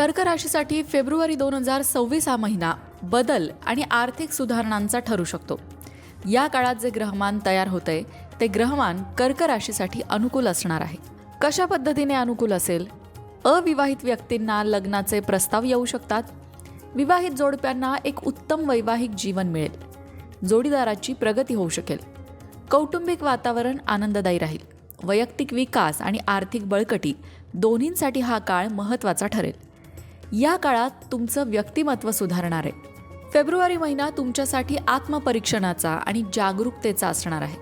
कर्क राशीसाठी February दोन हजार सव्वीस हा महिना बदल आणि आर्थिक सुधारणांचा ठरू शकतो. या काळात जे ग्रहमान तयार होतंय ते ग्रहमान कर्क राशीसाठी अनुकूल असणार आहे. कशा पद्धतीने अनुकूल असेल? अविवाहित व्यक्तींना लग्नाचे प्रस्ताव येऊ शकतात. विवाहित जोडप्यांना एक उत्तम वैवाहिक जीवन मिळेल. जोडीदाराची प्रगती होऊ शकेल. कौटुंबिक वातावरण आनंददायी राहील. वैयक्तिक विकास आणि आर्थिक बळकटी दोन्हींसाठी हा काळ महत्त्वाचा ठरेल. या काळात तुमचं व्यक्तिमत्व सुधारणार आहे. फेब्रुवारी महिना तुमच्यासाठी आत्मपरीक्षणाचा आणि जागरूकतेचा असणार आहे.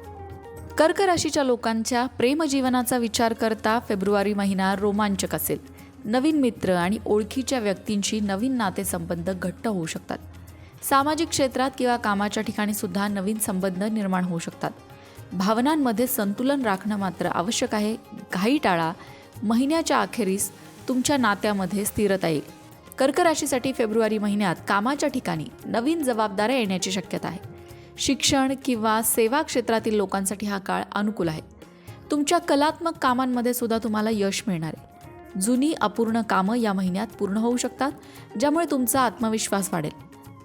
कर्क राशीच्या लोकांच्या प्रेमजीवनाचा विचार करता फेब्रुवारी महिना रोमांचक असेल. नवीन मित्र आणि ओळखीच्या व्यक्तींशी नवीन नातेसंबंध घट्ट होऊ शकतात. सामाजिक क्षेत्रात किंवा कामाच्या ठिकाणी सुद्धा नवीन संबंध निर्माण होऊ शकतात. भावनांमध्ये संतुलन राखणं मात्र आवश्यक आहे. घाई टाळा. महिन्याच्या अखेरीस तुमच्या नात्यामध्ये स्थिरता येईल. कर्क राशीसाठी फेब्रुवारी महिन्यात कामाच्या ठिकाणी नवीन जबाबदाऱ्या येण्याची शक्यता आहे. शिक्षण किंवा सेवा क्षेत्रातील लोकांसाठी हा काळ अनुकूल आहे. तुमच्या कलात्मक कामांमध्ये सुद्धा तुम्हाला यश मिळणार आहे. जुनी अपूर्ण कामं या महिन्यात पूर्ण होऊ शकतात ज्यामुळे तुमचा आत्मविश्वास वाढेल.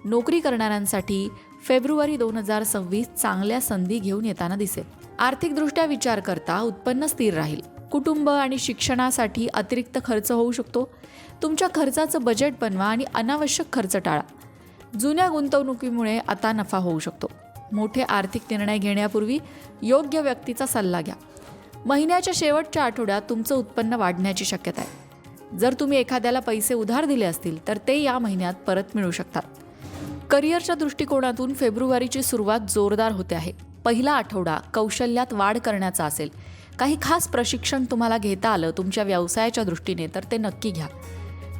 नोकरी करणाऱ्यांसाठी फेब्रुवारी दोन हजार सव्वीस चांगल्या संधी घेऊन येताना दिसेल. आर्थिकदृष्ट्या विचार करता उत्पन्न स्थिर राहील. कुटुंब आणि शिक्षणासाठी अतिरिक्त खर्च होऊ शकतो. तुमच्या खर्चाचं बजेट बनवा आणि अनावश्यक खर्च टाळा. जुन्या गुंतवणुकीमुळे आता नफा होऊ शकतो. मोठे आर्थिक निर्णय घेण्यापूर्वी योग्य व्यक्तीचा सल्ला घ्या. महिन्याच्या शेवटच्या आठवड्यात तुमचं उत्पन्न वाढण्याची शक्यता आहे. जर तुम्ही एखाद्याला पैसे उधार दिले असतील तर ते या महिन्यात परत मिळू शकतात. करिअरच्या दृष्टिकोनातून फेब्रुवारीची सुरुवात जोरदार होते आहे. पहिला आठवडा कौशल्यात वाढ करण्याचा असेल. काही खास प्रशिक्षण तुम्हाला घेता आलं तुमच्या व्यवसायाच्या दृष्टीने तर ते नक्की घ्या.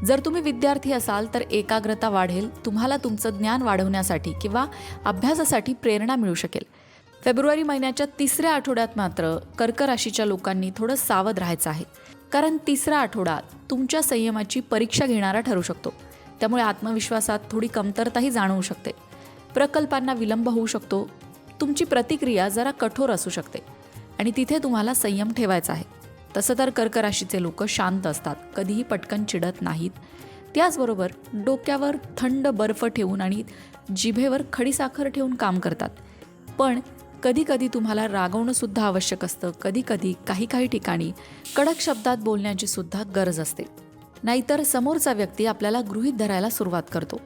जर तुम्ही विद्यार्थी असाल तर एकाग्रता वाढेल तुम्हाला तुमचं ज्ञान वाढवण्यासाठी किंवा अभ्यासासाठी प्रेरणा मिळू शकेल. फेब्रुवारी महिन्याच्या तिसऱ्या आठवड्यात मात्र कर्क राशीच्या लोकांनी थोडं सावध राहायचं आहे. कारण तिसरा आठवडा तुमच्या संयमाची परीक्षा घेणारा ठरू शकतो. त्यामुळे आत्मविश्वासात थोडी कमतरताही जाणवू शकते. प्रकल्पांना विलंब होऊ शकतो. तुमची प्रतिक्रिया जरा कठोर असू शकते. आणि तिथे तुम्हाला संयम ठेवायचा आहे. तसं तर कर्क राशीचे लोक शांत असतात कधीही पटकन चिडत नाहीत. त्याचबरोबर डोक्यावर थंड बर्फ ठेवून आणि जिभेवर खडीसाखर ठेवून काम करतात. पण कधीकधी तुम्हाला रागवणंसुद्धा आवश्यक असतं. कधीकधी काही काही ठिकाणी कडक शब्दात बोलण्याची सुद्धा गरज असते. नाहीतर समोरचा व्यक्ती आपल्याला गृहीत धरायला सुरुवात करतो.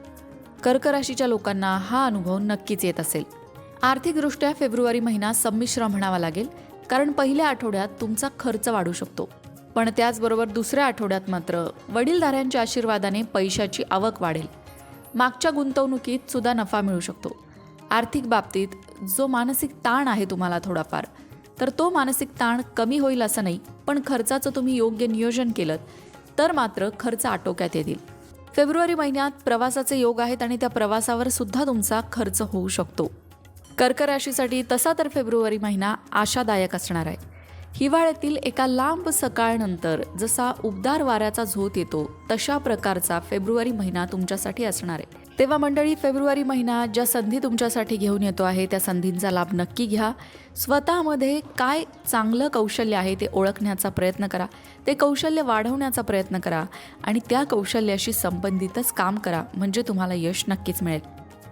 कर्क राशीच्या लोकांना हा अनुभव नक्कीच येत असेल. आर्थिकदृष्ट्या फेब्रुवारी महिना संमिश्र म्हणावा लागेल. कारण पहिल्या आठवड्यात तुमचा खर्च वाढू शकतो. पण त्याचबरोबर दुसऱ्या आठवड्यात मात्र वडीलधाऱ्यांच्या आशीर्वादाने पैशाची आवक वाढेल. मागच्या गुंतवणुकीत सुद्धा नफा मिळू शकतो. आर्थिक बाबतीत जो मानसिक ताण आहे तुम्हाला थोडाफार तर तो मानसिक ताण कमी होईल असं नाही पण खर्चाचं तुम्ही योग्य नियोजन केलं तर मात्र खर्च आटोक्यात येतील. फेब्रुवारी महिन्यात प्रवासाचे योग आहेत आणि त्या प्रवासावर सुद्धा तुमचा खर्च होऊ शकतो. कर्क राशीसाठी तसा तर फेब्रुवारी महिना आशादायक असणार आहे. हिवाळ्यातील एका लांब सकाळनंतर जसा उबदार वाऱ्याचा झोत येतो तशा प्रकारचा फेब्रुवारी महिना तुमच्यासाठी असणार आहे. तेव्हा मंडळी फेब्रुवारी महिना ज्या संधी तुमच्यासाठी घेऊन येतो आहे त्या संधींचा लाभ नक्की घ्या. स्वतःमध्ये काय चांगलं कौशल्य आहे ते ओळखण्याचा प्रयत्न करा. ते कौशल्य वाढवण्याचा प्रयत्न करा आणि त्या कौशल्याशी संबंधितच काम करा म्हणजे तुम्हाला यश नक्कीच मिळेल.